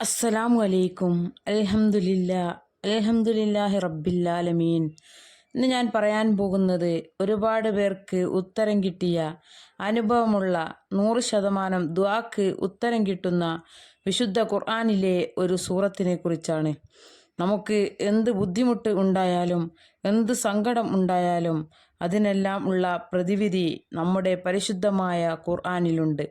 അസ്സലാമു അലൈക്കും അലഹമുല്ല അൽഹംദുലില്ലാഹി റബ്ബില്ലാലമീൻ. ഇന്ന് ഞാൻ പറയാൻ പോകുന്നത് ഒരുപാട് പേർക്ക് ഉത്തരം കിട്ടിയ അനുഭവമുള്ള നൂറ് ശതമാനം ദ്വാക്ക് ഉത്തരം കിട്ടുന്ന വിശുദ്ധ ഖുർആാനിലെ ഒരു സൂറത്തിനെ കുറിച്ചാണ്. നമുക്ക് എന്ത് ബുദ്ധിമുട്ട് ഉണ്ടായാലും എന്ത് സങ്കടം ഉണ്ടായാലും അതിനെല്ലാം ഉള്ള പ്രതിവിധി നമ്മുടെ പരിശുദ്ധമായ ഖുർആാനിലുണ്ട്.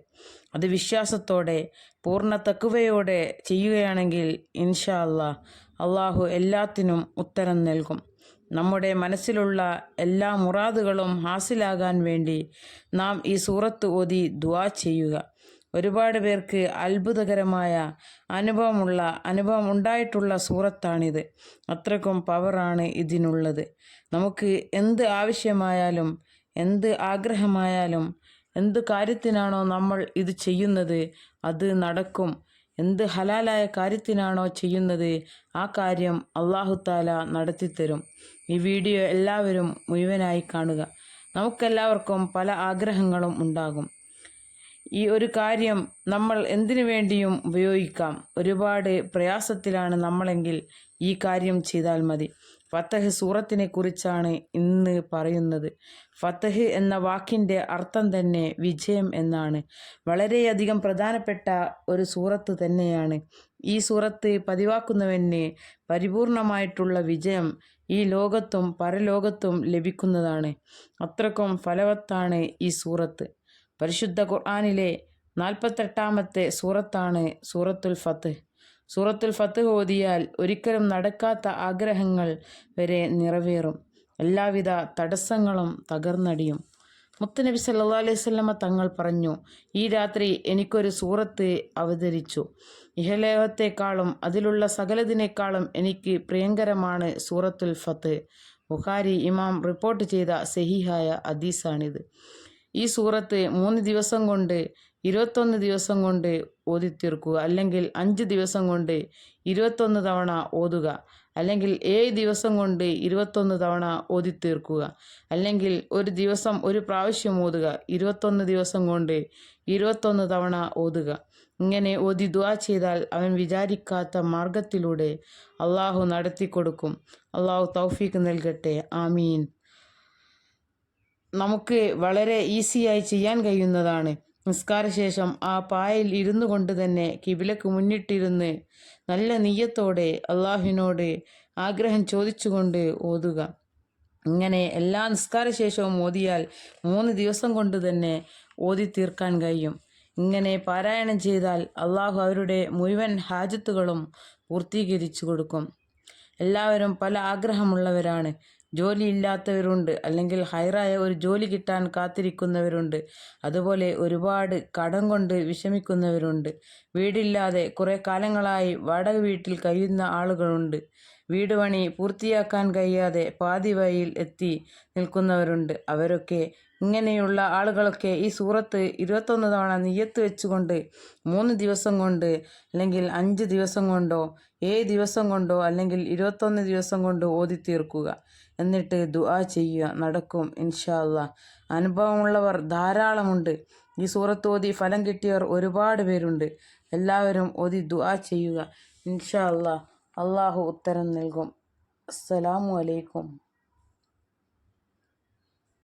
അത് വിശ്വാസത്തോടെ പൂർണ തക്കുവയോടെ ചെയ്യുകയാണെങ്കിൽ ഇൻഷാ അല്ലാ അള്ളാഹു എല്ലാത്തിനും ഉത്തരം നൽകും. നമ്മുടെ മനസ്സിലുള്ള എല്ലാ മുറാദുകളും ഹാസിലാകാൻ വേണ്ടി നാം ഈ സൂറത്ത് ഓതി ദുആ ചെയ്യുക. ഒരുപാട് പേർക്ക് അത്ഭുതകരമായ അനുഭവമുള്ള അനുഭവം ഉണ്ടായിട്ടുള്ള സൂറത്താണിത്. അത്രക്കും പവറാണ് ഇതിനുള്ളത്. നമുക്ക് എന്ത് ആവശ്യമായാലും എന്ത് ആഗ്രഹമായാലും എന്ത് കാര്യത്തിനാണോ നമ്മൾ ഇത് ചെയ്യുന്നത് അത് നടക്കും. എന്ത് ഹലാലായ കാര്യത്തിനാണോ ചെയ്യുന്നത് ആ കാര്യം അള്ളാഹുത്താല നടത്തിത്തരും. ഈ വീഡിയോ എല്ലാവരും മുഴുവനായി കാണുക. നമുക്കെല്ലാവർക്കും പല ആഗ്രഹങ്ങളും ഉണ്ടാകും. ഈ ഒരു കാര്യം നമ്മൾ എന്തിനു വേണ്ടിയും ഉപയോഗിക്കാം. ഒരുപാട് പ്രയാസത്തിലാണ് നമ്മളെങ്കിൽ ഈ കാര്യം ചെയ്താൽ മതി. ഫത്തഹ് സൂറത്തിനെ കുറിച്ചാണ് ഇന്ന് പറയുന്നത്. ഫത്തഹ് എന്ന വാക്കിന്റെ അർത്ഥം തന്നെ വിജയം എന്നാണ്. വളരെയധികം പ്രധാനപ്പെട്ട ഒരു സൂറത്ത് തന്നെയാണ്. ഈ സൂറത്ത് പതിവാക്കുന്നവന് പരിപൂർണമായിട്ടുള്ള വിജയം ഈ ലോകത്തും പരലോകത്തും ലഭിക്കുന്നതാണ്. അത്രക്കും ഫലവത്താണ് ഈ സൂറത്ത്. പരിശുദ്ധ ഖുർആാനിലെ നാൽപ്പത്തെട്ടാമത്തെ സൂറത്താണ് സൂറത്തുൽ ഫത്ത്. സൂറത്തുൽ ഫത്ത് ഓതിയാൽ ഒരിക്കലും നടക്കാത്ത ആഗ്രഹങ്ങൾ വരെ നിറവേറും. എല്ലാവിധ തടസ്സങ്ങളും തകർന്നടിയും. മുത്തനബി സല്ലാ അലൈഹി സ്വലമ തങ്ങൾ പറഞ്ഞു ഈ രാത്രി എനിക്കൊരു സൂറത്ത് അവതരിച്ചു. ഇഹലേഹത്തെക്കാളും അതിലുള്ള സകലതിനേക്കാളും എനിക്ക് പ്രിയങ്കരമാണ് സൂറത്തുൽ ഫത്ത്. ബുഖാരി ഇമാം റിപ്പോർട്ട് ചെയ്ത സെഹിഹായ അദീസാണിത് ഈ സൂറത്ത് മൂന്ന് ദിവസം കൊണ്ട് ഇരുപത്തൊന്ന് ദിവസം കൊണ്ട് ഓതിത്തീർക്കുക അല്ലെങ്കിൽ അഞ്ച് ദിവസം കൊണ്ട് ഇരുപത്തൊന്ന് തവണ ഓതുക. അല്ലെങ്കിൽ ഏഴ് ദിവസം കൊണ്ട് ഇരുപത്തൊന്ന് തവണ ഓതിത്തീർക്കുക അല്ലെങ്കിൽ ഒരു ദിവസം ഒരു പ്രാവശ്യം ഓതുക. ഇരുപത്തൊന്ന് ദിവസം കൊണ്ട് ഇരുപത്തൊന്ന് തവണ ഓതുക. ഇങ്ങനെ ഓതി ദുവാ ചെയ്താൽ അവൻ വിചാരിക്കാത്ത മാർഗത്തിലൂടെ അള്ളാഹു നടത്തി കൊടുക്കും അള്ളാഹു തൗഫീക്ക് നൽകട്ടെ. ആമീൻ. നമുക്ക് വളരെ ഈസിയായി ചെയ്യാൻ കഴിയുന്നതാണ്. നിസ്കാരശേഷം ആ പായയിൽ ഇരുന്നു കൊണ്ട് തന്നെ കിബിലക്ക് മുന്നിട്ടിരുന്ന് നല്ല നീയത്തോടെ അള്ളാഹുവിനോട് ആഗ്രഹം ചോദിച്ചുകൊണ്ട് ഓതുക. ഇങ്ങനെ എല്ലാ നിസ്കാരശേഷവും ഓതിയാൽ മൂന്ന് ദിവസം കൊണ്ട് തന്നെ ഓതി തീർക്കാൻ കഴിയും. ഇങ്ങനെ പാരായണം ചെയ്താൽ അള്ളാഹു അവരുടെ മുഴുവൻ ഹാജത്തുകളും പൂർത്തീകരിച്ചു കൊടുക്കും. എല്ലാവരും പല ആഗ്രഹമുള്ളവരാണ്. ജോലിയില്ലാത്തവരുണ്ട്. അല്ലെങ്കിൽ ഹൈറായ ഒരു ജോലി കിട്ടാൻ കാത്തിരിക്കുന്നവരുണ്ട്. അതുപോലെ ഒരുപാട് കടം കൊണ്ട് വിഷമിക്കുന്നവരുണ്ട്. വീടില്ലാതെ കുറേ കാലങ്ങളായി വാടക വീട്ടിൽ കഴിയുന്ന ആളുകളുണ്ട്. വീട് പണി പൂർത്തിയാക്കാൻ കഴിയാതെ പാതി വഴിയിൽ എത്തി നിൽക്കുന്നവരുണ്ട്. അവരൊക്കെ ഇങ്ങനെയുള്ള ആളുകളൊക്കെ ഈ സൂറത്ത് ഇരുപത്തൊന്ന് തവണ നെയ്യത്ത് വെച്ചുകൊണ്ട് മൂന്ന് ദിവസം കൊണ്ട് അല്ലെങ്കിൽ അഞ്ച് ദിവസം കൊണ്ടോ ഏഴ് ദിവസം കൊണ്ടോ അല്ലെങ്കിൽ ഇരുപത്തൊന്ന് ദിവസം കൊണ്ടോ ഓതി തീർക്കുക എന്നിട്ട് ദുആ ചെയ്യുക. നടക്കും ഇൻഷാല്ല അനുഭവമുള്ളവർ ധാരാളമുണ്ട്. ഈ സൂറത്ത് ഓതി ഫലം കിട്ടിയവർ ഒരുപാട് പേരുണ്ട്. എല്ലാവരും ഓതി ദുആ ചെയ്യുക. ഇൻഷാല്ല അള്ളാഹു ഉത്തരം നൽകും. അസ്സലാമു അലൈക്കും.